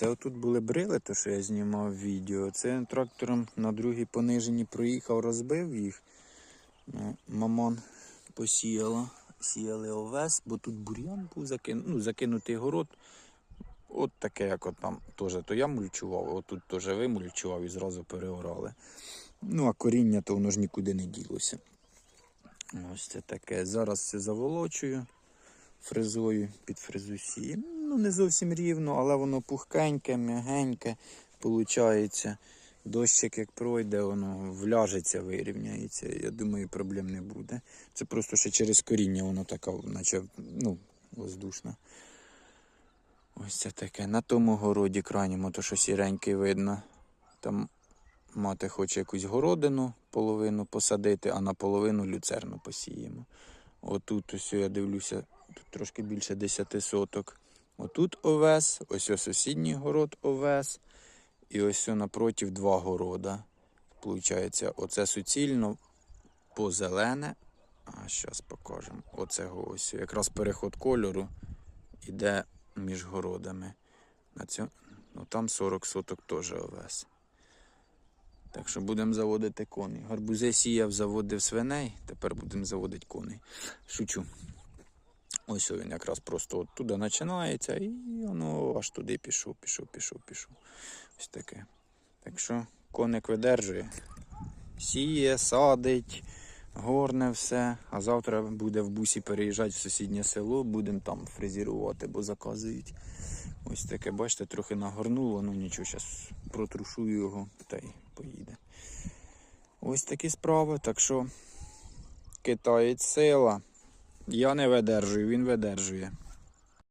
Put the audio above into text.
Це отут були брили, то що я знімав відео. Це трактором на другій пониженні проїхав, розбив їх. Ну, Мамон посіяла, сіяли овес, бо тут бур'ян був закин... ну, закинутий город. От таке, як от там теж, то я мульчував, отут теж вимульчував і зразу переорали. Ну, а коріння то воно ж нікуди не ділося. Ось це таке. Зараз це заволочую фрезою під фрезусі. Ну, не зовсім рівно, але воно пухкеньке, м'ягеньке виходить. Дощик як пройде, воно вляжеться, вирівняється. Я думаю, проблем не буде. Це просто ще через коріння воно таке, наче ну, воздушне. Ось це таке. На тому городі крайньому, то що сіренький видно. Там мати хоче якусь городину половину посадити, а наполовину люцерну посіємо. Отут ось я дивлюся, тут трошки більше 10 соток. Отут овес, ось сусідній город овес. І ось напротив два города. Получається, оце суцільно позелене. А зараз покажемо. Оце ось. Якраз переход кольору іде між городами. На цьому, ну, там 40 соток теж овес. Так що будемо заводити коней. Гарбузи сіяв, заводив свиней, тепер будемо заводити коней. Шучу. Ось він якраз просто от туди починається і воно аж туди пішов, пішов, пішов, пішов. Ось таке. Так що коник видержує. Сіє, садить, горне все. А завтра буде в бусі переїжджати в сусіднє село, будемо там фрезерувати, бо заказують. Ось таке, бачите, трохи нагорнуло, ну нічого, зараз протрушую його та й поїде. Ось такі справи, так що китаєць сила. Я не видержую, він видержує.